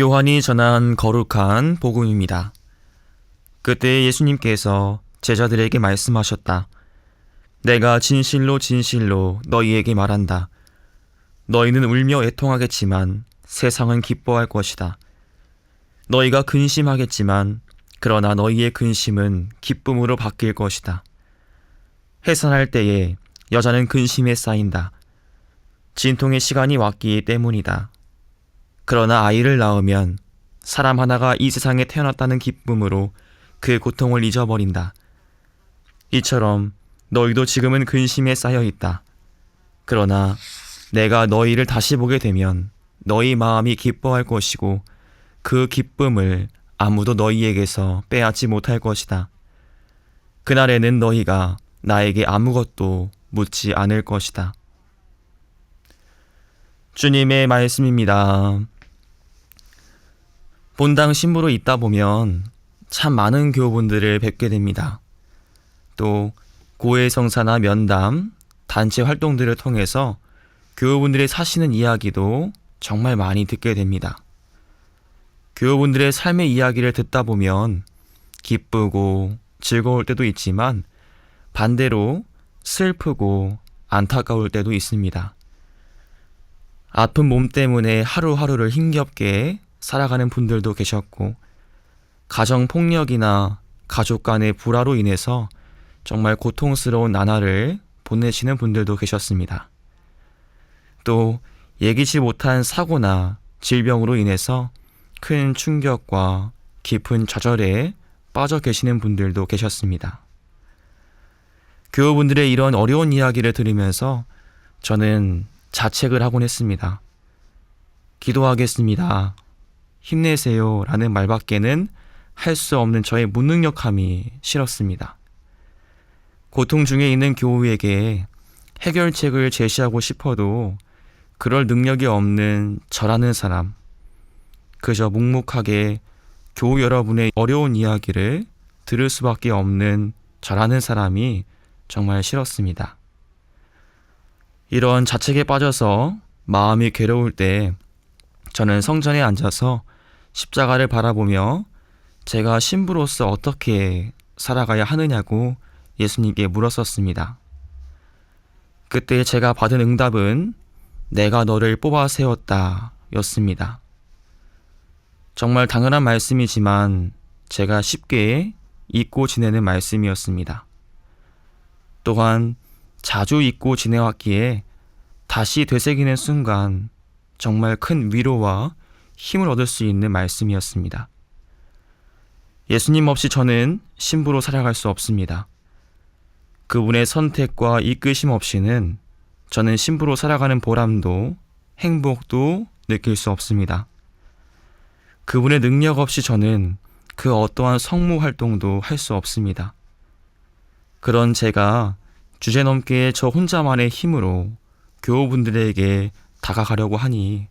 요한이 전한 거룩한 복음입니다. 그때 예수님께서 제자들에게 말씀하셨다. 내가 진실로 진실로 너희에게 말한다. 너희는 울며 애통하겠지만 세상은 기뻐할 것이다. 너희가 근심하겠지만 그러나 너희의 근심은 기쁨으로 바뀔 것이다. 해산할 때에 여자는 근심에 쌓인다. 진통의 시간이 왔기 때문이다. 그러나 아이를 낳으면 사람 하나가 이 세상에 태어났다는 기쁨으로 그 고통을 잊어버린다. 이처럼 너희도 지금은 근심에 쌓여 있다. 그러나 내가 너희를 다시 보게 되면 너희 마음이 기뻐할 것이고 그 기쁨을 아무도 너희에게서 빼앗지 못할 것이다. 그날에는 너희가 나에게 아무것도 묻지 않을 것이다. 주님의 말씀입니다. 본당 신부로 있다 보면 참 많은 교우분들을 뵙게 됩니다. 또 고해 성사나 면담, 단체 활동들을 통해서 교우분들의 사시는 이야기도 정말 많이 듣게 됩니다. 교우분들의 삶의 이야기를 듣다 보면 기쁘고 즐거울 때도 있지만 반대로 슬프고 안타까울 때도 있습니다. 아픈 몸 때문에 하루하루를 힘겹게 살아가는 분들도 계셨고, 가정 폭력이나 가족 간의 불화로 인해서 정말 고통스러운 나날을 보내시는 분들도 계셨습니다. 또 예기치 못한 사고나 질병으로 인해서 큰 충격과 깊은 좌절에 빠져 계시는 분들도 계셨습니다. 교우분들의 이런 어려운 이야기를 들으면서 저는 자책을 하곤 했습니다. 기도하겠습니다. 힘내세요. 라는 말밖에는 할 수 없는 저의 무능력함이 싫었습니다. 고통 중에 있는 교우에게 해결책을 제시하고 싶어도 그럴 능력이 없는 저라는 사람, 그저 묵묵하게 교우 여러분의 어려운 이야기를 들을 수밖에 없는 저라는 사람이 정말 싫었습니다. 이런 자책에 빠져서 마음이 괴로울 때 저는 성전에 앉아서 십자가를 바라보며 제가 신부로서 어떻게 살아가야 하느냐고 예수님께 물었었습니다. 그때 제가 받은 응답은 내가 너를 뽑아 세웠다 였습니다. 정말 당연한 말씀이지만 제가 쉽게 잊고 지내는 말씀이었습니다. 또한 자주 잊고 지내왔기에 다시 되새기는 순간 정말 큰 위로와 힘을 얻을 수 있는 말씀이었습니다. 예수님 없이 저는 신부로 살아갈 수 없습니다. 그분의 선택과 이끄심 없이는 저는 신부로 살아가는 보람도 행복도 느낄 수 없습니다. 그분의 능력 없이 저는 그 어떠한 성무 활동도 할 수 없습니다. 그런 제가 주제넘게 저 혼자만의 힘으로 교우분들에게 다가가려고 하니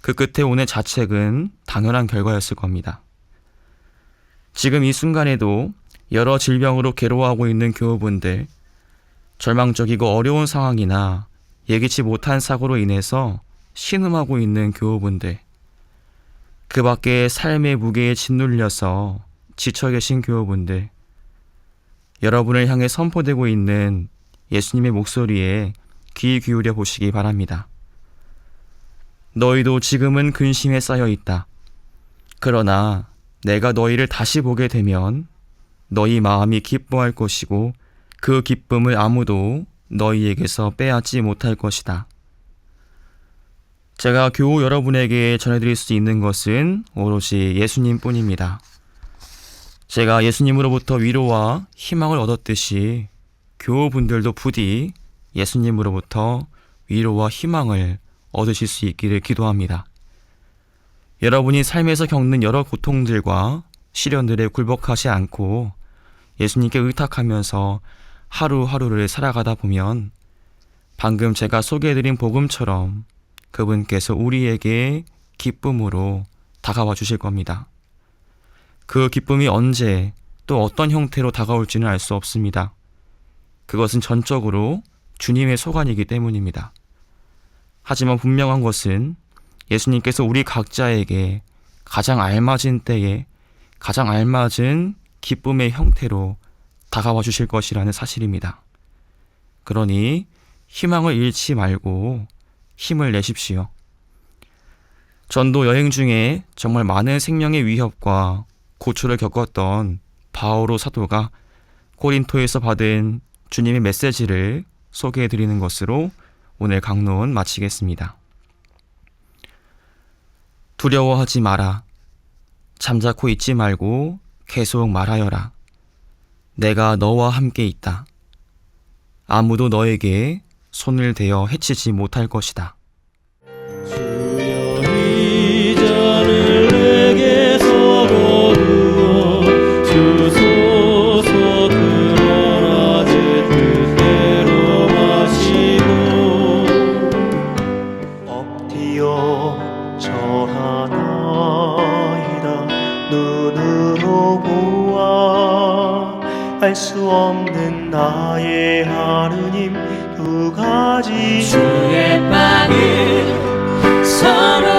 그 끝에 오는 자책은 당연한 결과였을 겁니다. 지금 이 순간에도 여러 질병으로 괴로워하고 있는 교우분들, 절망적이고 어려운 상황이나 예기치 못한 사고로 인해서 신음하고 있는 교우분들, 그 밖에 삶의 무게에 짓눌려서 지쳐 계신 교우분들, 여러분을 향해 선포되고 있는 예수님의 목소리에 귀 기울여 보시기 바랍니다. 너희도 지금은 근심에 쌓여 있다. 그러나 내가 너희를 다시 보게 되면 너희 마음이 기뻐할 것이고 그 기쁨을 아무도 너희에게서 빼앗지 못할 것이다. 제가 교우 여러분에게 전해드릴 수 있는 것은 오롯이 예수님 뿐입니다. 제가 예수님으로부터 위로와 희망을 얻었듯이 교우분들도 부디 예수님으로부터 위로와 희망을 얻으실 수 있기를 기도합니다. 여러분이 삶에서 겪는 여러 고통들과 시련들에 굴복하지 않고 예수님께 의탁하면서 하루하루를 살아가다 보면 방금 제가 소개해드린 복음처럼 그분께서 우리에게 기쁨으로 다가와 주실 겁니다. 그 기쁨이 언제 또 어떤 형태로 다가올지는 알 수 없습니다. 그것은 전적으로 주님의 소관이기 때문입니다. 하지만 분명한 것은 예수님께서 우리 각자에게 가장 알맞은 때에 가장 알맞은 기쁨의 형태로 다가와 주실 것이라는 사실입니다. 그러니 희망을 잃지 말고 힘을 내십시오. 전도 여행 중에 정말 많은 생명의 위협과 고초를 겪었던 바오로 사도가 코린토에서 받은 주님의 메시지를 소개해 드리는 것으로 오늘 강론 마치겠습니다. 두려워하지 마라. 잠자코 있지 말고 계속 말하여라. 내가 너와 함께 있다. 아무도 너에게 손을 대어 해치지 못할 것이다. 저하나이다. 눈으로 보아 알 수 없는 나의 하느님 두 가지. 주의 빵을 서로